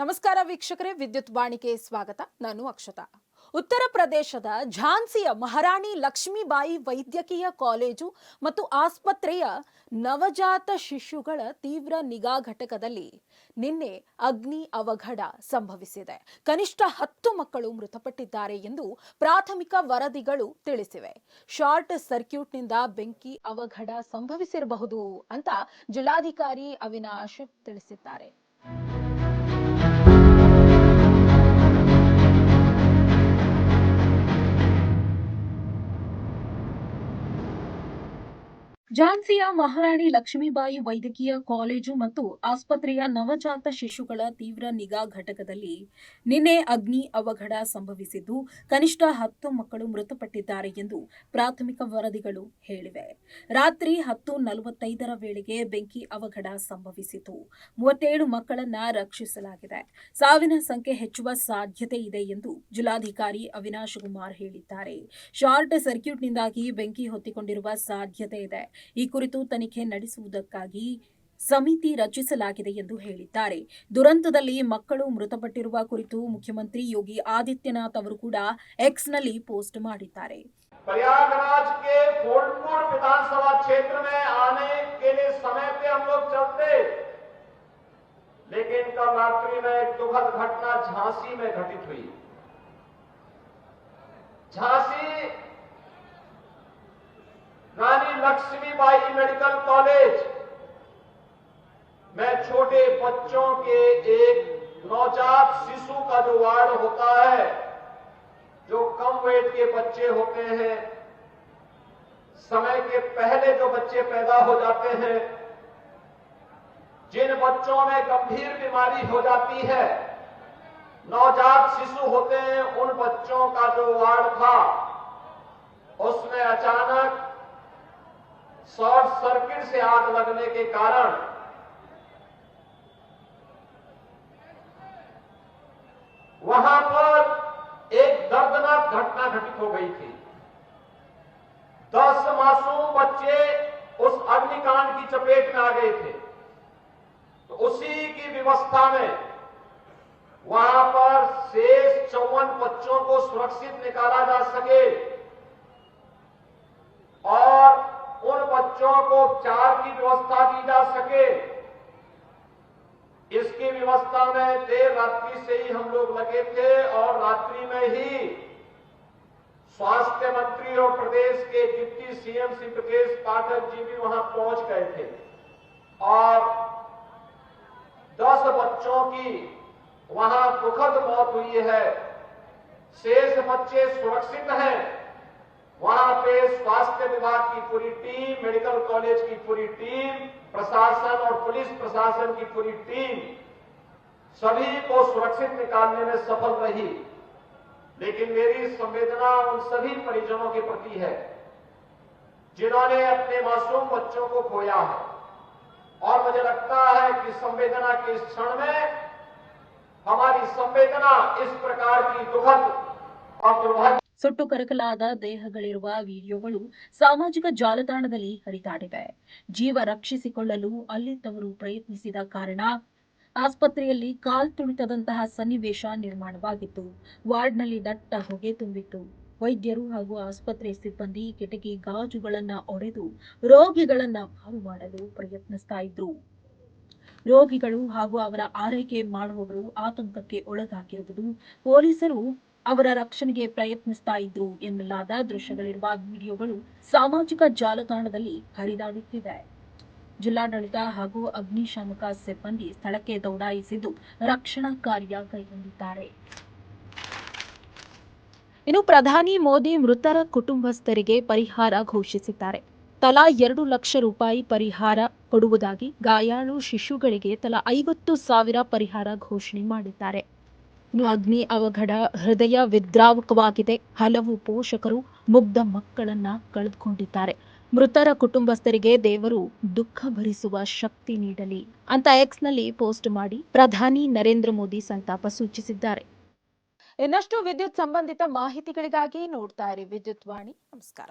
ನಮಸ್ಕಾರ ವೀಕ್ಷಕರೇ, ವಿದ್ಯುತ್ ವಾಣಿಗೆ ಸ್ವಾಗತ. ನಾನು ಅಕ್ಷತಾ. ಉತ್ತರ ಪ್ರದೇಶದ ಝಾನ್ಸಿಯ ಮಹಾರಾಣಿ ಲಕ್ಷ್ಮೀಬಾಯಿ ವೈದ್ಯಕೀಯ ಕಾಲೇಜು ಮತ್ತು ಆಸ್ಪತ್ರೆಯ ನವಜಾತ ಶಿಶುಗಳ ತೀವ್ರ ನಿಗಾ ಘಟಕದಲ್ಲಿ ನಿನ್ನೆ ಅಗ್ನಿ ಅವಘಡ ಸಂಭವಿಸಿದೆ. ಕನಿಷ್ಠ ಹತ್ತು ಮಕ್ಕಳು ಮೃತಪಟ್ಟಿದ್ದಾರೆ ಎಂದು ಪ್ರಾಥಮಿಕ ವರದಿಗಳು ತಿಳಿಸಿವೆ. ಶಾರ್ಟ್ ಸರ್ಕ್ಯೂಟ್ನಿಂದ ಬೆಂಕಿ ಅವಘಡ ಸಂಭವಿಸಿರಬಹುದು ಅಂತ ಜಿಲ್ಲಾಧಿಕಾರಿ ಅವಿನಾಶ್ ತಿಳಿಸಿದ್ದಾರೆ. ಝಾನ್ಸಿಯ ಮಹಾರಾಣಿ ಲಕ್ಷ್ಮೀಬಾಯಿ ವೈದ್ಯಕೀಯ ಕಾಲೇಜು ಮತ್ತು ಆಸ್ಪತ್ರೆಯ ನವಜಾತ ಶಿಶುಗಳ ತೀವ್ರ ನಿಗಾ ಘಟಕದಲ್ಲಿ ನಿನ್ನೆ ಅಗ್ನಿ ಅವಘಡ ಸಂಭವಿಸಿದ್ದು, ಕನಿಷ್ಠ ಹತ್ತು ಮಕ್ಕಳು ಮೃತಪಟ್ಟಿದ್ದಾರೆ ಎಂದು ಪ್ರಾಥಮಿಕ ವರದಿಗಳು ಹೇಳಿವೆ. ರಾತ್ರಿ ಹತ್ತು ನಲವತ್ತೈದರ ವೇಳೆಗೆ ಬೆಂಕಿ ಅವಘಡ ಸಂಭವಿಸಿತು. ಮೂವತ್ತೇಳು ಮಕ್ಕಳನ್ನ ರಕ್ಷಿಸಲಾಗಿದೆ. ಸಾವಿನ ಸಂಖ್ಯೆ ಹೆಚ್ಚುವ ಸಾಧ್ಯತೆ ಇದೆ ಎಂದು ಜಿಲ್ಲಾಧಿಕಾರಿ ಅವಿನಾಶ್ ಕುಮಾರ್ ಹೇಳಿದ್ದಾರೆ. ಶಾರ್ಟ್ ಸರ್ಕ್ಯೂಟ್ನಿಂದಾಗಿ ಬೆಂಕಿ ಹೊತ್ತಿಕೊಂಡಿರುವ ಸಾಧ್ಯತೆ ಇದೆ. ಈ ಕುರಿತು ತನಿಖೆ ನಡೆಸುವುದಕ್ಕಾಗಿ ಸಮಿತಿ ರಚಿಸಲಾಗಿದೆ ಎಂದು ಹೇಳಿದ್ದಾರೆ ದುರಂತದಲ್ಲಿ ಮಕ್ಕಳು ಮೃತಪಟ್ಟಿರುವ ಕುರಿತು ಮುಖ್ಯಮಂತ್ರಿ ಯೋಗಿ ಆದಿತ್ಯನಾಥ್ ಅವರು ಕೂಡ ಎಕ್ಸ್ನಲ್ಲಿ ಪೋಸ್ಟ್ ಮಾಡಿದ್ದಾರೆ प्रयागराज के फूलपुर विधानसभा क्षेत्र में आने के लिए समय पे हम लोग चलते लेकिन कल रात्रि में एक दुखद घटना झांसी में घटित हुई झांसी लक्ष्मीबाई मेडिकल कॉलेज। में छोटे बच्चों के एक नवजात शिशु का जो वार्ड होता है, जो कम वेट के बच्चे होते हैं। समय के पहले जो बच्चे पैदा हो जाते हैं, जिन बच्चों में गंभीर बीमारी हो जाती है, नवजात शिशु होते हैं, उन बच्चों का जो वार्ड था। उसमें अचानक शॉर्ट सर्किट से आग लगने के कारण वहाँ पर एक दर्दनाक घटना घटित हो गई थी। दस मासूम बच्चे उस अग्निकांड की चपेट में आ गए थे। तो उसी की व्यवस्था में वहाँ पर शेष चौवन बच्चों को सुरक्षित निकाला जा सके और उन बच्चों को उपचार की व्यवस्था दी जा सके। इसकी व्यवस्था में देर रात्रि से ही हम लोग लगे थे और रात्रि में ही स्वास्थ्य मंत्री और प्रदेश के डिप्टी सीएम श्री ब्रजेश पाठक जी भी वहाँ पहुँच गए थे। और दस बच्चों की वहाँ दुखद मौत हुई है। शेष बच्चे सुरक्षित हैं। पे स्वास्थ्य विभाग की पूरी टीम, मेडिकल कॉलेज की पूरी टीम, प्रशासन और पुलिस प्रशासन की पूरी टीम, सभी को सुरक्षित निकालने में सफल रही। लेकिन मेरी संवेदना उन सभी परिजनों के प्रति है, जिन्होंने अपने मासूम बच्चों को खोया है। और मुझे लगता है कि संवेदना के इस क्षण में हमारी संवेदना इस प्रकार की दुखद और दुर्भाग्य ಸುಟ್ಟು ಕರಕಲಾದ ದೇಹಗಳಿರುವ ವಿಡಿಯೋಗಳು ಸಾಮಾಜಿಕ ಜಾಲತಾಣದಲ್ಲಿ ಹರಿದಾಡಿವೆ. ಜೀವ ರಕ್ಷಿಸಿಕೊಳ್ಳಲು ಅಲ್ಲಿದ್ದವರು ಪ್ರಯತ್ನಿಸಿದ ಕಾರಣ ಆಸ್ಪತ್ರೆಯಲ್ಲಿ ಕಾಲ್ ತುಳಿತದಂತಹ ಸನ್ನಿವೇಶ ನಿರ್ಮಾಣವಾಗಿತ್ತು. ವಾರ್ಡ್ನಲ್ಲಿ ದಟ್ಟ ಹೊಗೆ ತುಂಬಿತ್ತು. ವೈದ್ಯರು ಹಾಗೂ ಆಸ್ಪತ್ರೆ ಸಿಬ್ಬಂದಿ ಕಿಟಕಿ ಗಾಜುಗಳನ್ನ ಒಡೆದು ರೋಗಿಗಳನ್ನ ಪಾರು ಮಾಡಲು ಪ್ರಯತ್ನಿಸ್ತಾ ಇದ್ರು. ರೋಗಿಗಳು ಹಾಗೂ ಅವರ ಆರೈಕೆ ಮಾಡುವವರು ಆತಂಕಕ್ಕೆ ಒಳಗಾಗಿರುವುದು ಪೊಲೀಸರು ಅವರ ರಕ್ಷಣೆಗೆ ಪ್ರಯತ್ನಿಸ್ತಾ ಇದ್ರು ಎನ್ನಲಾದ ದೃಶ್ಯಗಳಿರುವ ವಿಡಿಯೋಗಳು ಸಾಮಾಜಿಕ ಜಾಲತಾಣದಲ್ಲಿ ಹರಿದಾಡುತ್ತಿದೆ ಜಿಲ್ಲಾಡಳಿತ ಹಾಗೂ ಅಗ್ನಿಶಾಮಕ ಸಿಬ್ಬಂದಿ ಸ್ಥಳಕ್ಕೆ ದೌಡಾಯಿಸಿದ್ದು ರಕ್ಷಣಾ ಕಾರ್ಯ ಕೈಗೊಂಡಿದ್ದಾರೆ. ಇನ್ನು ಪ್ರಧಾನಿ ಮೋದಿ ಮೃತರ ಕುಟುಂಬಸ್ಥರಿಗೆ ಪರಿಹಾರ ಘೋಷಿಸಿದ್ದಾರೆ. ತಲಾ ಎರಡು ಲಕ್ಷ ರೂಪಾಯಿ ಪರಿಹಾರ ಕೊಡುವುದಾಗಿ ಗಾಯಾಳು ಶಿಶುಗಳಿಗೆ ತಲಾ ಐವತ್ತು ಸಾವಿರ ಪರಿಹಾರ ಘೋಷಣೆ ಮಾಡಿದ್ದಾರೆ. ಅಗ್ನಿ ಅವಘಡ ಹೃದಯ ವಿದ್ರಾವಕವಾಗಿದೆ. ಹಲವು ಪೋಷಕರು ಮುಗ್ಧ ಮಕ್ಕಳನ್ನ ಕಳೆದುಕೊಂಡಿದ್ದಾರೆ. ಮೃತರ ಕುಟುಂಬಸ್ಥರಿಗೆ ದೇವರು ದುಃಖ ಭರಿಸುವ ಶಕ್ತಿ ನೀಡಲಿ ಅಂತ ಎಕ್ಸ್ನಲ್ಲಿ ಪೋಸ್ಟ್ ಮಾಡಿ ಪ್ರಧಾನಿ ನರೇಂದ್ರ ಮೋದಿ ಸಂತಾಪ ಸೂಚಿಸಿದ್ದಾರೆ. ಇನ್ನಷ್ಟು ವಿದ್ಯುತ್ ಸಂಬಂಧಿತ ಮಾಹಿತಿಗಳಿಗಾಗಿ ನೋಡ್ತಾ ಇರಿ ವಿದ್ಯುತ್ ವಾಣಿ. ನಮಸ್ಕಾರ.